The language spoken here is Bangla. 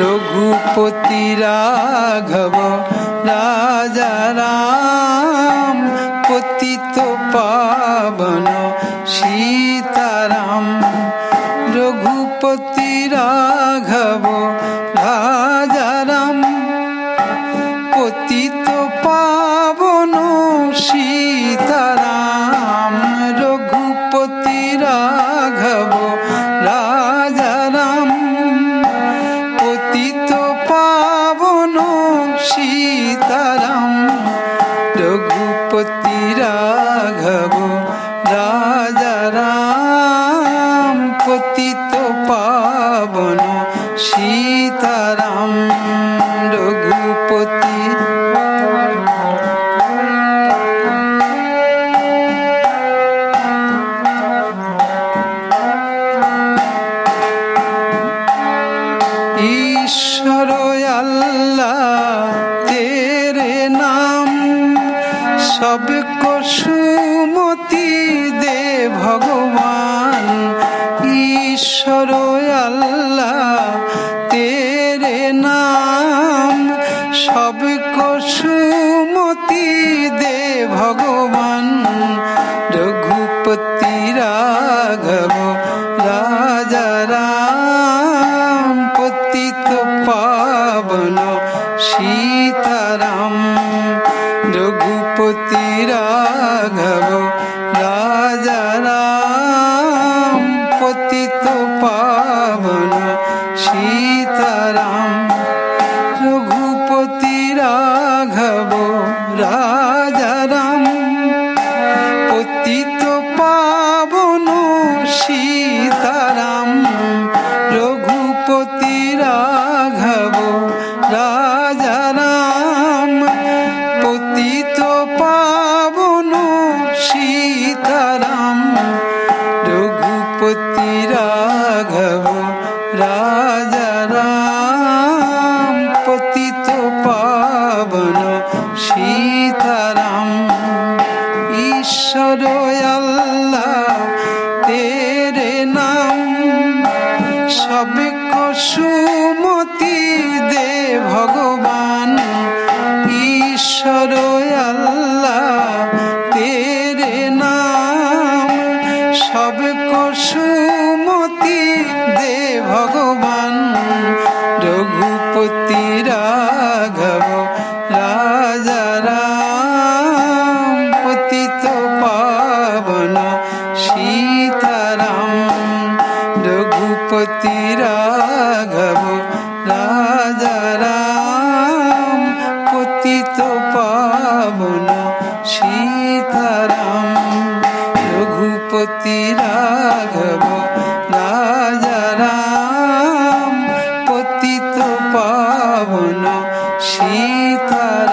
রঘুপতি রাঘব রাজা রাম পতিত পাবন সীতারাম রঘুপতি রাঘব রাজা রাম পতিত রঘুপতি রাঘব রাজা রাম পতিত পাবন সীতারাম। সব কসুমতি দে ভগবান। ঈশ্বর আল্লাহ, তেরে নাম। সব কসুমতি দে ভগবান। রঘুপতি রাঘব, রাজা রাম, পতিত পাবন, সীতারাম। রঘু রঘুপতি রাঘব রাজা রাম পতিত পাবন সীতারাম। রঘুপতি রাঘব রাজা রাম পতিত পাবন সীতারাম। সীতারাম, ঈশ্বর আল্লাহ, তেরে নাম। সবকো সুমতি দে ভগবান, ঈশ্বর আল্লাহ, তেরে নাম। সবকো সুমতি দে ভগবান, রঘুপতি রাঘব রঘুপতি রাঘব রাজা রাম পতিত পাবন সীতারাম। রঘুপতি রাঘব রাজা রাম পতিত পাবন সীতারাম।